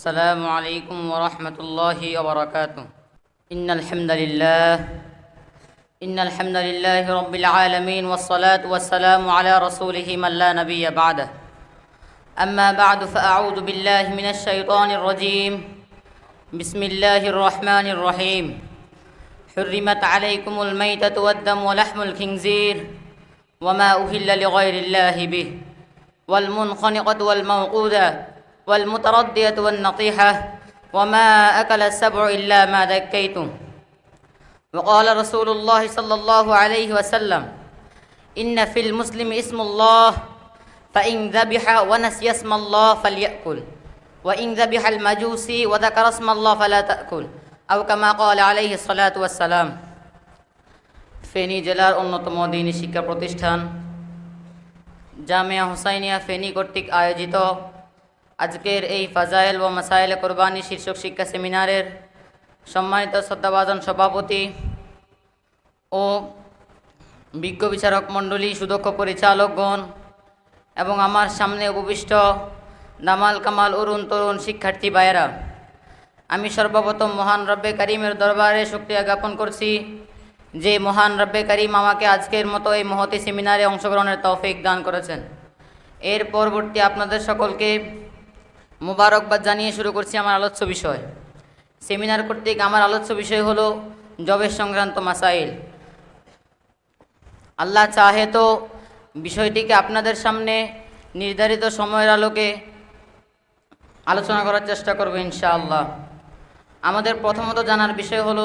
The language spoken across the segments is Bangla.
السلام عليكم ورحمة الله وبركاته. إن الحمد لله إن الحمد لله رب العالمين والصلاة والسلام على رسوله من لا نبي بعده. أما بعد فأعوذ بالله من الشيطان الرجيم. بسم الله الرحمن الرحيم. حرمت عليكم الميتة والدم ولحم الخنزير وما أهل لغير الله به والمنخنقة والموقودة والمتردية والنطيحة وما أكل السبع إلا ما ذكيتم وقال رسول الله صلى الله عليه وسلم إن في المسلم اسم الله فإن ذبح ونسي اسم الله فليأكل وإن ذبح المجوسي وذكر اسم الله فلا تأكل أو كما قال عليه الصلاة والسلام ফেনী জেলার অন্যতম দিনী শিক্ষা প্রতিষ্ঠান জামিয়া হুসাইনিয়া ফেনী কর্তৃক আয়োজিত আজকের এই ফাজাইল ও মাসাইল কোরবানি শীর্ষক শিক্ষা সেমিনারের সম্মানিত শ্রদ্ধাভাজন সভাপতি ও বিজ্ঞ বিচারক মণ্ডলী, সুদক্ষ পরিচালকগণ এবং আমার সামনে উপবিষ্ট নামাল কামাল অরুণ তরুণ শিক্ষার্থী ভাইয়েরা, আমি সর্বপ্রথম মহান রব্বে করিমের দরবারে শুক্রিয়া জ্ঞাপন করছি যে মহান রব্বে করিম আমাকে আজকের মতো এই মহতি সেমিনারে অংশগ্রহণের তৌফিক দান করেছেন। এর পরবর্তী আপনাদের সকলকে মুবারকবাদ জানিয়ে শুরু করছি আমার আলোচ্য বিষয়। সেমিনার কর্তৃক আমার আলোচ্য বিষয় হলো জবের সংক্রান্ত মাসাইল। আল্লাহ চাহে তো বিষয়টিকে আপনাদের সামনে নির্ধারিত সময়ের আলোকে আলোচনা করার চেষ্টা করব ইনশাআল্লাহ। আমাদের প্রথমত জানার বিষয় হলো,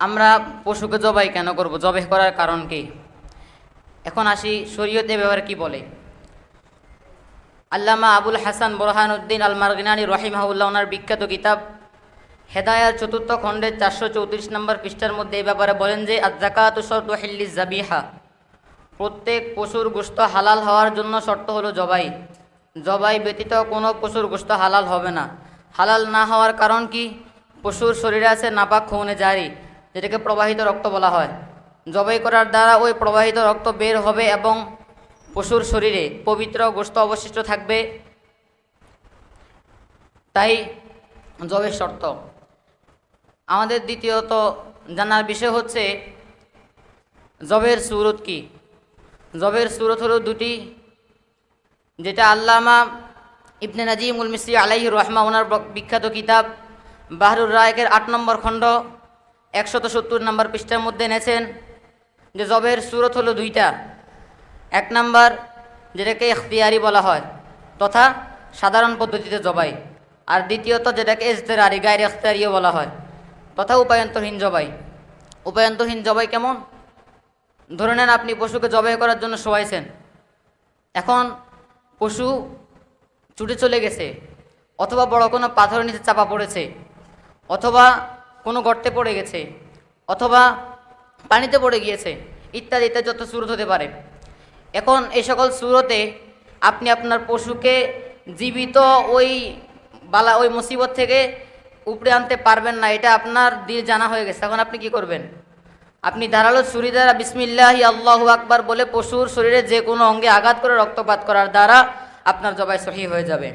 আমরা পশুকে জবাই কেন করব? জবাই করার কারণ কি? এখন আসি শরীয়তে ব্যবহার কি বলে? আল্লামা আবুল হাসান বোরহানুদ্দিন আল মারগিনানি রহিমাউল্লাহ ওনার বিখ্যাত কিতাব হেদায়ার চতুর্থ খণ্ডের চারশো চৌত্রিশ নম্বর পৃষ্ঠার মধ্যে এই ব্যাপারে বলেন যে আজাকাত শর্তহিল্লি জাবিহা। প্রত্যেক পশুর গোস্ত হালাল হওয়ার জন্য শর্ত হলো জবাই। জবাই ব্যতীত কোনো পশুর গোস্ত হালাল হবে না। হালাল না হওয়ার কারণ কি? পশুর শরীরে আছে নাপাক খুনে জারি, যেটাকে প্রবাহিত রক্ত বলা হয়। জবাই করার দ্বারা ওই প্রবাহিত রক্ত বের হবে এবং পশুর শরীরে পবিত্র গোস্ত অবশিষ্ট থাকবে। তাই জবের শর্ত। আমাদের দ্বিতীয়ত জানার বিষয় হচ্ছে, জবের সুরত কি? জবের সুরত হলো দুটি, যেটা আল্লামা ইবনে নাজিমুল মিসরি আলাইহি রহমা ওনার বিখ্যাত কিতাব বাহরুর রায়কের আট নম্বর খণ্ড, একশত সত্তর নম্বর পৃষ্ঠার মধ্যে এনেছেন যে জবের সুরত হলো দুইটা। এক নাম্বার, যেটাকে এখতিয়ারি বলা হয়, তথা সাধারণ পদ্ধতিতে জবাই। আর দ্বিতীয়ত, যেটাকে এজতেরারি গায়ের এখতিয়ারিও বলা হয়, তথা উপায়ন্তহীন জবাই। উপায়ন্তহীন জবাই কেমন? ধরে নেন আপনি পশুকে জবাই করার জন্য শোয়াইছেন। এখন পশু ছুটে চলে গেছে, অথবা বড় কোনো পাথরের নিচে চাপা পড়েছে, অথবা কোনো গর্তে পড়ে গেছে, অথবা পানিতে পড়ে গিয়েছে, ইত্যাদি ইত্যাদি যত সুরত হতে পারে। এখন এই সকল সুরতে আপনি আপনার পশুকে জীবিত ওই বালা, ওই মুসিবত থেকে উপরে আনতে পারবেন না, এটা আপনার দিল জানা হয়ে গেছে। এখন আপনি কি করবেন? আপনি ধারালো ছুরি দ্বারা বিসমিল্লাহি আল্লাহু আকবার বলে পশুর শরীরে যে কোনো অঙ্গে আঘাত করে রক্তপাত করার দ্বারা আপনার জবাই সহি হয়ে যাবে।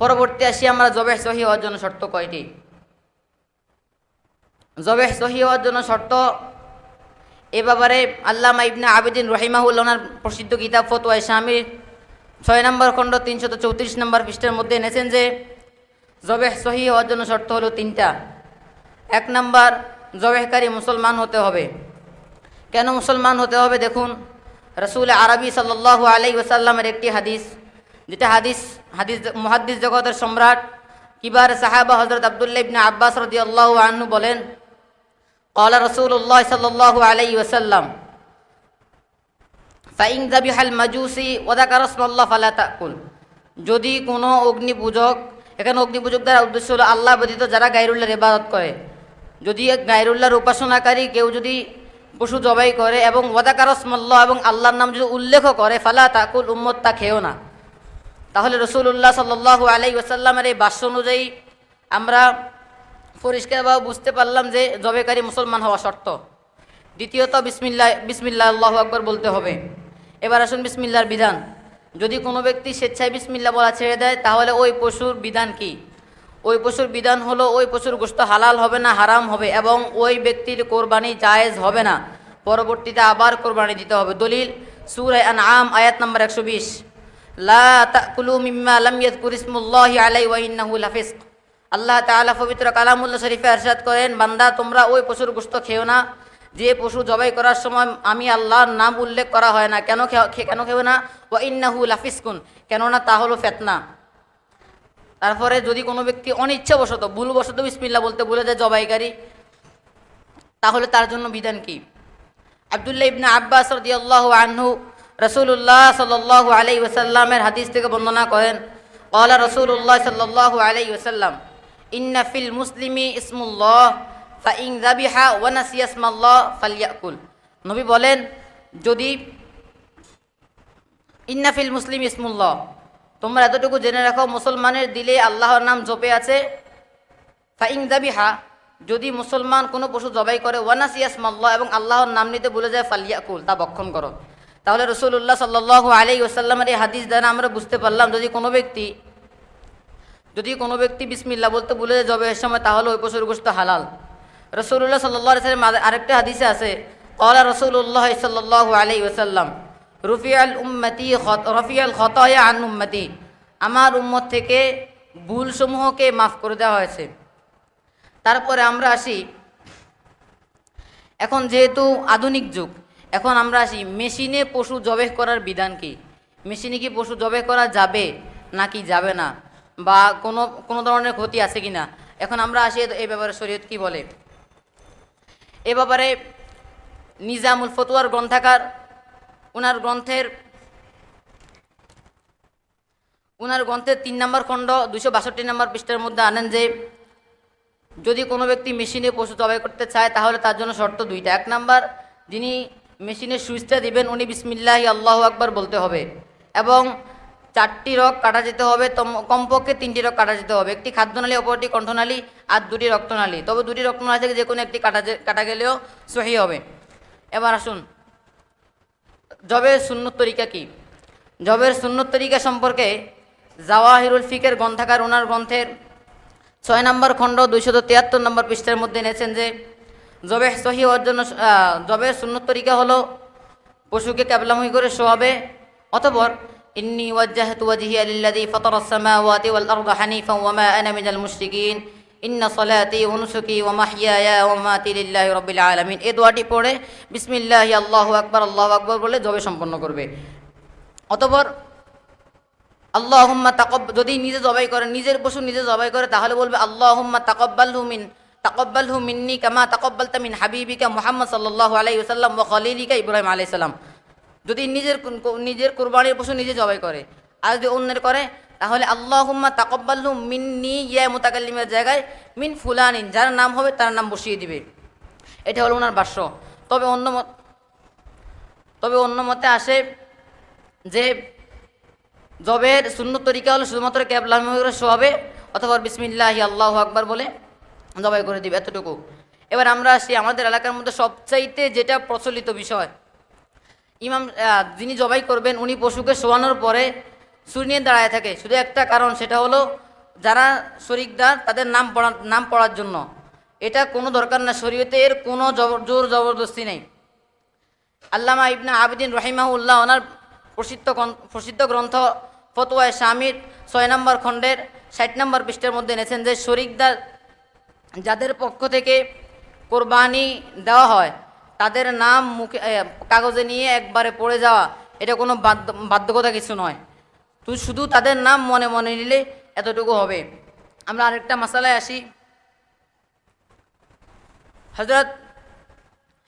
পরবর্তী আসি আমরা জবাই সহি হওয়ার জন্য শর্ত কয়টি? জবে সহি হওয়ার জন্য শর্ত এ ব্যাপারে আল্লামা ইবনে আবেদিন রহিমাহুল ওনার প্রসিদ্ধ কিতাব ফতোয়া স্বামীর ছয় নম্বর খণ্ড তিনশত চৌত্রিশ নম্বর পৃষ্ঠের মধ্যে এনেছেন যে, জবেহ সহি হওয়ার জন্য শর্ত হলো তিনটা। এক নম্বর, জবেহকারী মুসলমান হতে হবে। কেন মুসলমান হতে হবে? দেখুন, রসুল আরবি সাল্লু আলাই ওসাল্লামের একটি হাদিস, যেটা হাদিস হাদিস মহাদিস জগতের সম্রাট কিবার সাহাবা হজরত আবদুল্লাহ ইবনে আব্বাস রদি আল্লাহ আহ্ন বলেন قال رسول الله صلى الله عليه وسلم فإن ذبح المجوسي وذكر اسم الله فلا تأكل যদি কোনো অগ্নি পূজক এখানে অগ্নি পূজক দ্বারা উদ্দেশ্য হলো আল্লাহ ব্যতীত যারা গাইরুল্লাহর ইবাদত করে যদি গাইরুল্লাহর উপাসনাকারী কেউ যদি পশু জবাই করে এবং ওয়াদাকার রসমল্লাহ এবং আল্লাহর নাম যদি উল্লেখ করে ফালা তাকুল উম্মত তা খেও না তাহলে রসুল্লাহ সাল্লু আলাই ওসাল্লামের এই বাস্য অনুযায়ী আমরা পরিষ্কারভাবে বুঝতে পারলাম যে জবেকারী মুসলমান হওয়া শর্ত। দ্বিতীয়ত, বিসমিল্লা বিসমিল্লা, আল্লাহ আকবর বলতে হবে। এবার আসুন বিসমিল্লার বিধান। যদি কোনো ব্যক্তি স্বেচ্ছায় বিসমিল্লা বলা ছেড়ে দেয়, তাহলে ওই পশুর বিধান কি? ওই পশুর বিধান হলো, ওই পশুর গোস্ত হালাল হবে না, হারাম হবে, এবং ওই ব্যক্তির কোরবানি জায়েজ হবে না। পরবর্তীতে আবার কোরবানি দিতে হবে। দলিল সুরায় আম আয়াত নম্বর একশো বিশ। লা তাকুলু মিম্মা লাম ইয়াযকুর ইসমুল্লাহি আলাই ওয়া ইন্নাহু লাফিসক। আল্লাহ তালা পবিত্র কালামুল্লা শরীফে আরশাদ করেন, বান্দা, তোমরা ওই পশুর গুস্ত খেও না। যে পশু জবাই করার সময় আমি আল্লাহর নাম উল্লেখ করা হয় না। কেন কেন খেও না? ও ইন্নাহু লাফিসকুন। কেননা তা হলো ফেতনা। তারপরে যদি কোনো ব্যক্তি অনিচ্ছাবশত, ভুলবশত বিসমিল্লা বলতে বলে যায় জবাইকারী, তাহলে তার জন্য বিধান কি? আবদুল্লাহ ইবনা আব্বাস রদিয়াল্লাহ আনহু রসুল্লাহ সাল্লাহ আলাই ওসাল্লামের হাদিস থেকে বর্ণনা করেন কলা রসুল্লাহ সাল্লাহ আলাই ওসাল্লাম ইন্না ফিল মুসলিমি ইসমুল্লাহ ফাইন যাবিহা ওয়া নাসিয়া ইসমাল্লাহ ফালইয়াকুল নবী বলেন, যদি ইন্না ফিল মুসলিম ইসমুল্লাহ তোমরা এতটুকু জেনে রাখো, মুসলমানের দিলে আল্লাহর নাম জপে আছে ফাইং দাবিহা যদি মুসলমান কোনো পশু জবাই করে ওয়ানাস ইয়াসমাল্লাহ এবং আল্লাহর নাম নিতে ভুলে যায় ফালিয়াকুল তা বক্ষণ করো। তাহলে রসুল্লাহ সাল্লাহ আলাই ওসাল্লামের এই হাদিস দ্বারা আমরা বুঝতে পারলাম, যদি কোনো ব্যক্তি যদি কোনো ব্যক্তি বিসমিল্লা বলতে ভুলে যায় জবের সময়, তাহলে ওই পশুর গোস্ত হালাল। রসুল্লাহ সাল্লাহ সাল্লাম আরেকটা হাদিসে আছে কলা রসুল্লাহ সাল্লাহ আলাই ওসাল্লাম রফিয়াল উম্মতি রফিয়াল খতয়া আন উম্মতি, আমার উম্মত থেকে ভুলসমূহকে মাফ করে দেওয়া হয়েছে। তারপরে আমরা আসি, এখন যেহেতু আধুনিক যুগ, এখন আমরা আসি, মেশিনে পশু জবেহ করার বিধান কি? মেশিনে কি পশু জবেহ করা যাবে নাকি যাবে না? বা কোনো কোনো ধরনের ক্ষতি আছে কি না এখন আমরা আসি এই ব্যাপারে শরীয়ত কি বলে। এ ব্যাপারে নিজামুল ফতুয়ার গ্রন্থাকার ওনার গ্রন্থের ওনার গ্রন্থের তিন নম্বর খণ্ড দুশো বাষট্টি নম্বর পৃষ্ঠার মধ্যে আনেন যে, যদি কোনো ব্যক্তি মেশিনে পশু জবাই করতে চায়, তাহলে তার জন্য শর্ত দুইটা। এক নাম্বার, যিনি মেশিনের সুইচটা দিবেন, উনি বিসমিল্লাহি আল্লাহ আকবার বলতে হবে। এবং চারটি রক কাটা যেতে হবে কমপক্ষে তিনটি রক কাটা যেতে হবে। একটি খাদ্যনালী, অপরটি কণ্ঠনালী আর দুটি রক্তনালী। তবে দুটি রক্তনালী থেকে যে কোনো একটি কাটা কাটা গেলেও সহি হবে। এবার আসুন, জবের সুন্নত তরিকা কি? জবের সুন্নত তরিকা সম্পর্কে জাওয়াহিরুল ফিকের গ্রন্থাকার ওনার গ্রন্থের ছয় নম্বর খণ্ড দুইশত তিয়াত্তর নম্বর পৃষ্ঠার মধ্যে এনেছেন যে জবেহ সহি হওয়ার জন্য জবের সুন্নত তরিকা হলো, পশুকে ক্যাবলামুহি করে শোয়াবে, অতপর আস-সামাওয়াতি ওয়াল আরদা হানিফান ওয়া মা আনা মিনাল মুশরিকিন ইন্না সলাতি ওয়া নুসুকি ওয়া মাহইয়ায়া ওয়া মামাতি লিল্লাহি রাব্বিল আলামিন এই দোয়াটি পড়ে বিসমিল্লাহি, আল্লাহু আকবার আল্লাহু আকবার বলে জবে সম্পন্ন করবে। অতপর আল্লাহুম্মা তাকব, যদি নিজে জবাই করে, নিজের পশু নিজে জবাই করে, তাহলে বলবে আল্লাহুম্মা তাকব্বালহু মিন, তাকব্বালহু মিন্নি কামা তাকব্বালতা মিন হাবিবিকা মুহাম্মদ সাল্লাল্লাহু আলাই ওয়াসাল্লাম ওয়া খলিলিকা ইব্রাহিম আলাইহিস সালাম। যদি নিজের নিজের কুরবানির পশু নিজে জবাই করে, আর যদি অন্যের করে, তাহলে আল্লাহুম্মা তাকব্বালহু মিন্নি ইয়া মুতাকাল্লিমের জায়গায় মিন ফুলানিন, যার নাম হবে তার নাম বসিয়ে দিবে। এটা হলো ওনার ভাষ্য তবে অন্য তবে অন্য মতে আসে যে জবের শূন্য তরিকা হলো শুধুমাত্র ক্যাবলাম করে শোয়াবে, অথবা বিসমিল্লাহি আল্লাহ আকবার বলে জবাই করে দিবে, এতটুকু। এবার আমরা আসি আমাদের এলাকার মধ্যে সবচাইতে যেটা প্রচলিত বিষয় ইমাম যিনি জবাই করবেন, উনি পশুকে শোয়ানোর পরে সুর নিয়ে দাঁড়ায় থাকে। শুধু একটা কারণ, সেটা হলো যারা শরিকদার, তাদের নাম পড়া, নাম পড়ার জন্য। এটা কোনো দরকার না, শরীয়তে এর কোনো জোর জবরদস্তি নেই। আল্লামা ইবনা আবিদিন রহিমাহুল্লাহ, ওনার প্রসিদ্ধ প্রসিদ্ধ গ্রন্থ ফতোয়ায় স্বামীর ছয় নম্বর খণ্ডের ষাট নম্বর পৃষ্ঠের মধ্যে এনেছেন যে, শরিকদার যাদের পক্ষ থেকে কোরবানি দেওয়া হয় তাদের নাম মুখে কাগজে নিয়ে একবারে পড়ে যাওয়া, এটা কোনো বাধ্য, বাধ্যকতা কিছু নয়। তুই শুধু তাদের নাম মনে মনে নিলে এতটুকু হবে। আমরা আরেকটা মশালায় আসি। হজরত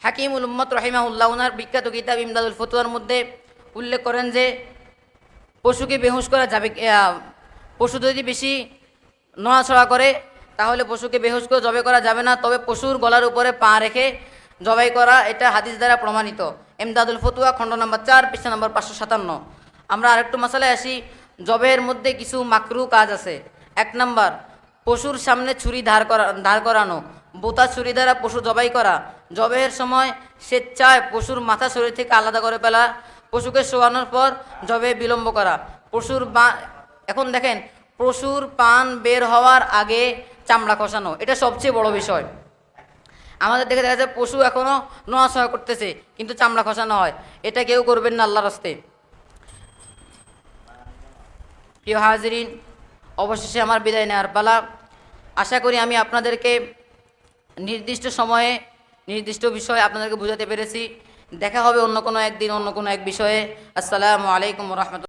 হাকিমুল উম্মত রহিমাউল্লাহ ওনার বিখ্যাত কিতাব ইমদাদুল ফতুয়ার মধ্যে উল্লেখ করেন যে, পশুকে বেহুশ করা যাবে পশু যদি বেশি নড়াছড়া করে, তাহলে পশুকে বেহুশ করে জবে করা যাবে না। তবে পশুর গলার উপরে পা রেখে জবাই করা এটা হাদিস দ্বারা প্রমাণিত। এমদাদুল ফতুয়া, খণ্ড নম্বর চার, পৃষ্ঠা নম্বর পাঁচশো সাতান্ন। আমরা আরেকটু মশালায় আসি জবের মধ্যে কিছু মাকরু কাজ আছে। এক নম্বর, পশুর সামনে ছুরি ধার করা ধার করানো। বোতা ছুরি দ্বারা পশু জবাই করা। জবের সময় স্বেচ্ছায় পশুর মাথা শরীর থেকে আলাদা করে ফেলা। পশুকে শোয়ানোর পর জবে বিলম্ব করা। পশুর বা এখন দেখেন, পশুর পান বের হওয়ার আগে চামড়া খসানো। এটা সবচেয়ে বড় বিষয়। আমাদের দেখে দেখা যায় পশু এখনও নোয়াশোয়া করতেছে, কিন্তু চামড়া খসানো হয়। এটা কেউ করবেন না আল্লাহর রাস্তে। প্রিয় হাজরিন, অবশেষে আমার বিদায় নেওয়ার পালা। আশা করি আমি আপনাদেরকে নির্দিষ্ট সময়ে, নির্দিষ্ট বিষয়ে আপনাদেরকে বোঝাতে পেরেছি। দেখা হবে অন্য কোনো একদিন, অন্য কোনো এক বিষয়ে। আসসালামু আলাইকুম রহমতুল্লাহ।